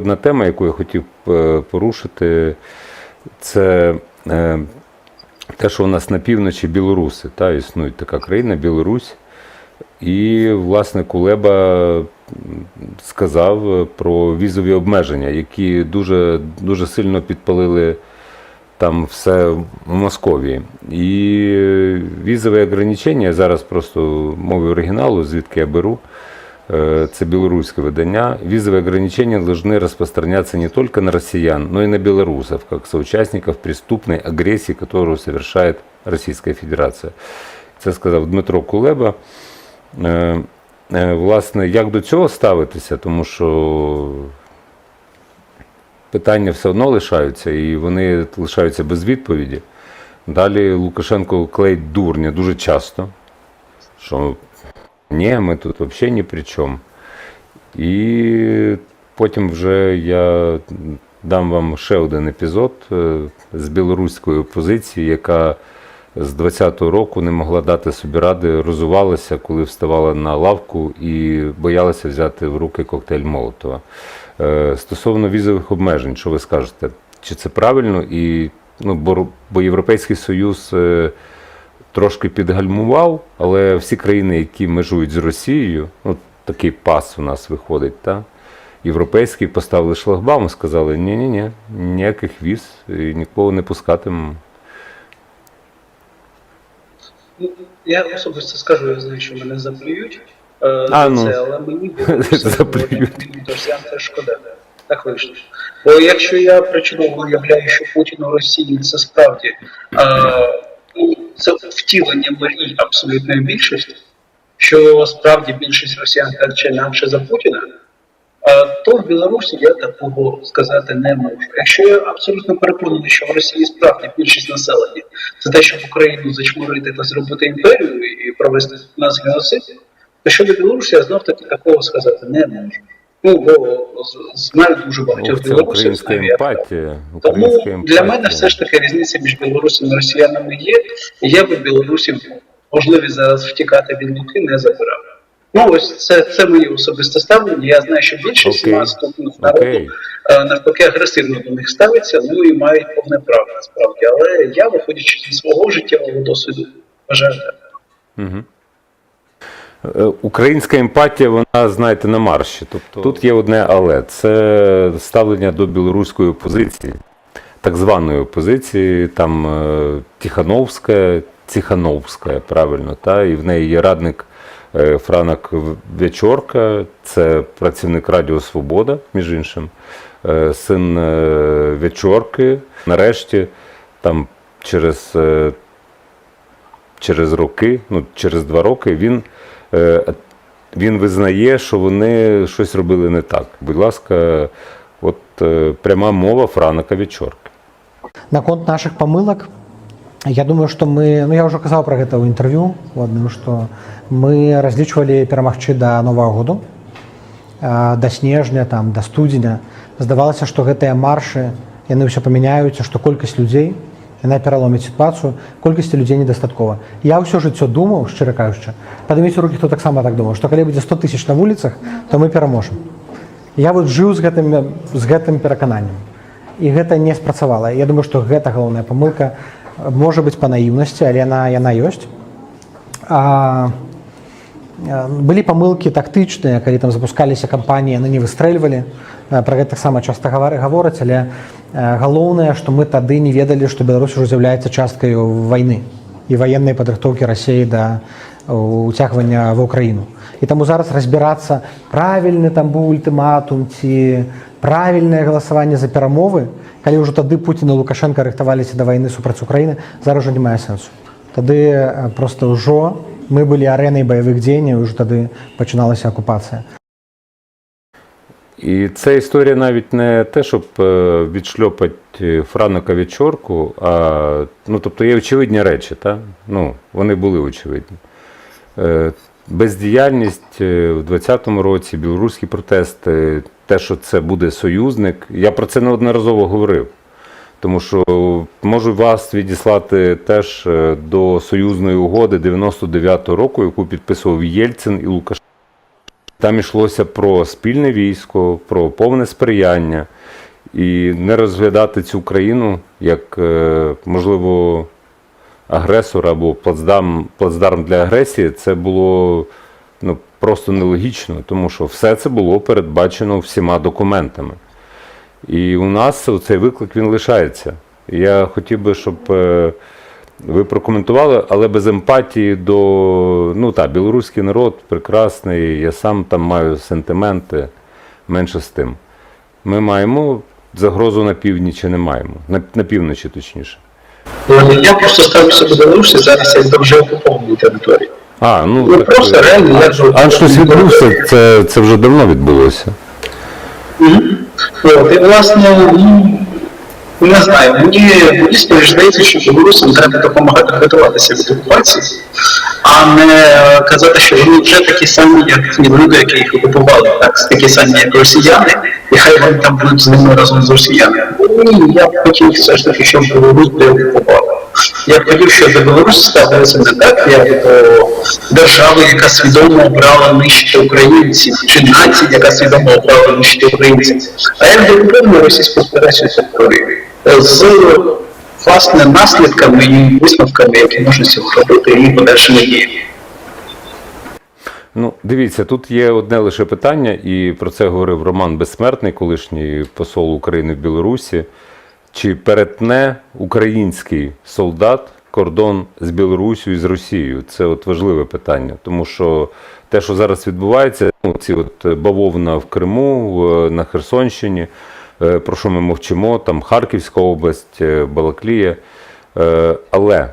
Одна тема, яку я хотів е, порушити, це е, те, що у нас на півночі білоруси. Та, існує така країна Білорусь. І, власне, Кулеба сказав про візові обмеження, які дуже, дуже сильно підпалили там все в Московії. І візове ограничення, я зараз просто мовою оригіналу, звідки я беру, це белорусское видання. Визовые ограничения должны распространяться не только на россиян, но и на белорусов, как соучастников преступной агрессии, которую совершает Российская Федерация. Це сказав Дмитро Кулеба. Е, е, Власне, як до цього ставитися, тому що питання все одно лишаються, і вони лишаються без відповіді. Далі Лукашенко клеїть дурня дуже часто, що ні, ми тут взагалі ні при чому. І потім вже я дам вам ще один епізод з білоруської опозиції, яка з 20-го року не могла дати собі ради, розувалася, коли вставала на лавку і боялася взяти в руки коктейль Молотова. Е, Стосовно візових обмежень, що ви скажете? Чи це правильно? І, ну, бо, бо Європейський Союз е, трошки підгальмував, але всі країни, які межують з Росією, ну, такий пас у нас виходить, та? європейський поставили шлагбаум, сказали, ні-ні-ні, ніяких віз, і нікого не пускатимемо. Я особисто скажу, я знаю, що мене заплюють. е, А, ну. це, але мені Заплюють. це шкода. Так вийшло. Бо якщо я причудово уявляю, що Путін у Росії це справді е, втілення мрій абсолютної більшості, що справді більшість росіян так чи інакше за Путіна, то в Білорусі я такого сказати не можу. Якщо я абсолютно переконаний, що в Росії справді більшість населення це те, щоб Україну зачмурити та зробити імперію і провести нас геноцид, то щодо Білорусі я знов таки такого сказати не можу. Ну, бо знаю дуже багатьох білорусів. емпатія. Тому Українська для мене все ж таки різниця між білорусами і росіянами є. Я би білорусів можливість зараз втікати від Луки не забирав. Ну ось це, це моє особисте ставлення. Я знаю, що більшість Окей. нас тут народу Окей. е, навпаки агресивно до них ставиться, ну і мають повне право насправді. Але я, виходячи зі свого життєвого досвіду, вважаю так. Угу. Українська емпатія, вона, знаєте, на марші. Тобто тут є одне але це ставлення до білоруської опозиції, так званої опозиції, там е, Тихановська, Тихановська, правильно, та, і в неї є радник е, Франак Вечорка, це працівник Радіо Свобода, між іншим, е, син е, Вечорки. Нарешті, там через. е, через роки, ну через два роки, він, е, він визнає, що вони щось робили не так. Будь ласка, от е, пряма мова Франака Вечорки. На конт наших помылок, я думаю, что мы, ну я уже казал про гэта ў інтэрв'ю у адным, што мы разлічвалі перамагчы да новага году, а, да снежня, там, да студзеня. Здавалася, што гэтыя маршы яны ўсё памяняюцца, што колькасць людзей яна пераломіць сітуацыю, колькасці людзей недастаткова. Я ўсё жыццё думаў, шчыра кажучы, падыміце рукі, хто таксама так думаў, што калі будзе 100 тысяч на вуліцах, то мы пераможам. Я вот жыў з гэтым, з гэтым перакананнем і гэта не спрацавала я думаю што гэта галоўная памылка можа быць па наіўнасці але яна яна ёсць а, а, былі памылкі тактычныя калі там запускаліся кампаніі яны не выстрэльвалі А, пра гэта таксама часта гавары гавораць але а, галоўнае што мы тады не ведалі што Беларусь ужо з'яўляецца часткай вайны і ваеннай падрыхтоўкі рассіі да уцягвання ва ўкраіну і таму зараз разбірацца правільны там быў ультыматум ці правільнае галасаванне за перамовы калі ўжо тады Пуін і лукашенко рыхтаваліся да вайны супраць Украіны зараз ужо не мае сэнсу тады э, просто ўжо мы былі арэнай баявых дзеянняў ўжо тады пачыналася акупацыя І це історія навіть не те, щоб е, відшльопати Франака Вечорку, а ну, тобто є очевидні речі, та? ну, вони були очевидні. Е, Бездіяльність е, в 2020 році, білоруські протести, те, що це буде союзник, я про це неодноразово говорив. Тому що можу вас відіслати теж е, до союзної угоди 99-го року, яку підписував Єльцин і Лукашенко. Там йшлося про спільне військо, про повне сприяння. І не розглядати цю країну як, е, можливо, агресора або плацдарм, плацдарм для агресії, це було ну, просто нелогічно, тому що все це було передбачено всіма документами. І у нас цей виклик він лишається. Я хотів би, щоб е, ви прокоментували, але без емпатії до ну так, білоруський народ прекрасний, я сам там маю сентименти, менше з тим. Ми маємо загрозу на півдні чи не маємо? На, на півночі, точніше. Е, Я просто ставлюся до Білорусі зараз як до вже окупованої території. А, ну, Ну, так, просто е, реально, як же- Аншлюс відбувся, це, це вже давно відбулося. От, і власне, ну, не знаю, мені, справді здається, що білорусам треба допомагати готуватися від окупації, а не е, казати, що вони вже такі самі, як ті люди, які їх окупували, так, такі самі, як росіяни, і хай вони там будуть з ними разом з росіянами. Ні, я б хотів все ж таки, щоб Білорусь деокупували. Я б хотів, щоб до Білорусі ставилися не так, як до держави, яка свідомо обрала нищити українців, чи нації, яка свідомо обрала нищити українців, а як до окупованої Російської Федерації території з власне наслідками і висновками, які можна цього робити, і подальшими діями. Ну, дивіться, тут є одне лише питання, і про це говорив Роман Безсмертний, колишній посол України в Білорусі. Чи перетне український солдат кордон з Білорусію і з Росією? Це от важливе питання, тому що те, що зараз відбувається, ну, ці от е, бавовна в Криму, на Херсонщині, е, про що ми мовчимо, там Харківська область, е, Балаклія. Е, Але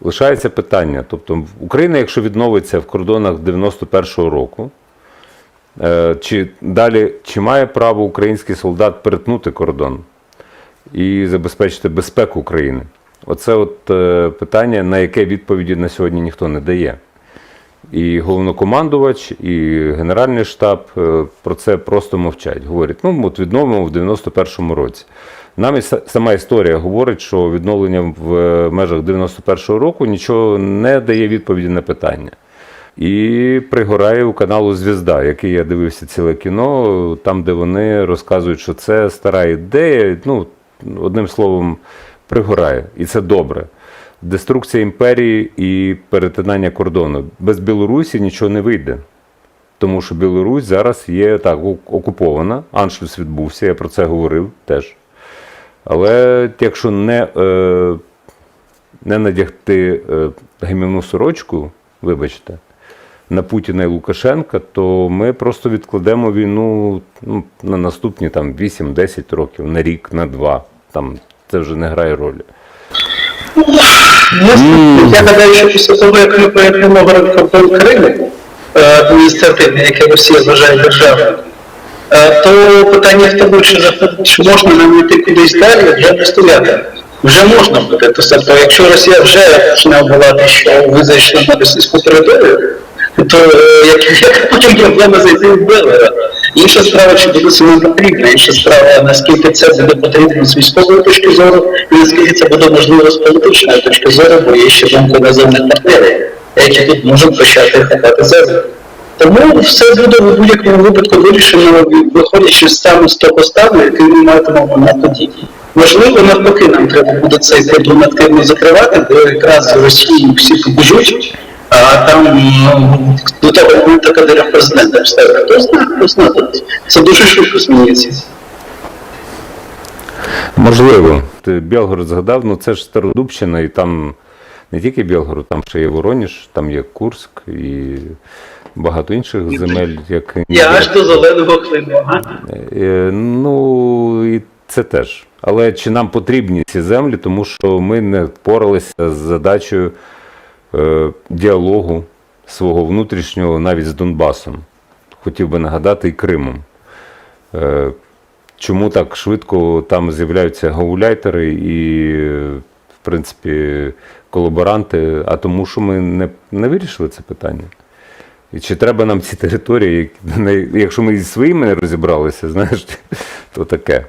лишається питання. Тобто, Україна, якщо відновиться в кордонах 91-го року, е, чи далі чи має право український солдат перетнути кордон і забезпечити безпеку України? Оце от е, питання, на яке відповіді на сьогодні ніхто не дає. І головнокомандувач, і Генеральний штаб е, про це просто мовчать. Говорять, ну от відновимо в 91-му році. Нам і сама історія говорить, що відновлення в е, межах 91-го року нічого не дає відповіді на питання. І пригорає у каналу Звізда, який я дивився ціле кіно, там, де вони розказують, що це стара ідея. Ну, одним словом, пригорає. І це добре. Деструкція імперії і перетинання кордону. Без Білорусі нічого не вийде. Тому що Білорусь зараз є так окупована. Аншлюс відбувся, я про це говорив теж. Але якщо не, е, не надягти е, гімівну сорочку, вибачте, на Путіна і Лукашенка, то ми просто відкладемо війну ну, на наступні там 8-10 років, на рік, на два. Там це вже не грає ролі. Я гадаю, що після того, як ми перетнемо кордон Криму, е, адміністративний, яке Росія вважає державою, е, то питання в тому, чи, можна нам йти кудись далі, вже не стояти. Вже можна буде. Тобто, якщо Росія вже почне обвивати, що ви зайшли на російську територію, то е, як, як потім проблема зайти в Белгород? Інша справа, чи буде нам потрібно, інша справа, наскільки це буде потрібно з військової точки зору, і наскільки це буде можливо з політичної точки зору, бо є ще думка наземних партнерів, які тут можуть почати хапати землю. Тому все буде в будь-якому випадку вирішено, виходячи з саме з того стану, який ми матимемо на тоді. Можливо, навпаки, нам треба буде цей кордон активно закривати, бо якраз Росії всі побіжуть, там ну, до моменту, коли президентом стане, хто знає, хто знає. Це дуже швидко зміниться. Можливо. Ти Білгород згадав, ну це ж Стародубщина, і там не тільки Білгород, там ще є Воронеж, там є Курск і багато інших земель, як Я аж до зеленого клину, ага. Е, Ну і це теж. Але чи нам потрібні ці землі, тому що ми не впоралися з задачею діалогу свого внутрішнього навіть з Донбасом. Хотів би нагадати і Кримом. Е, чому так швидко там з'являються гауляйтери і, е, в принципі, колаборанти? А тому, що ми не, не вирішили це питання. І чи треба нам ці території, якщо ми зі своїми не розібралися, знаєш, то таке.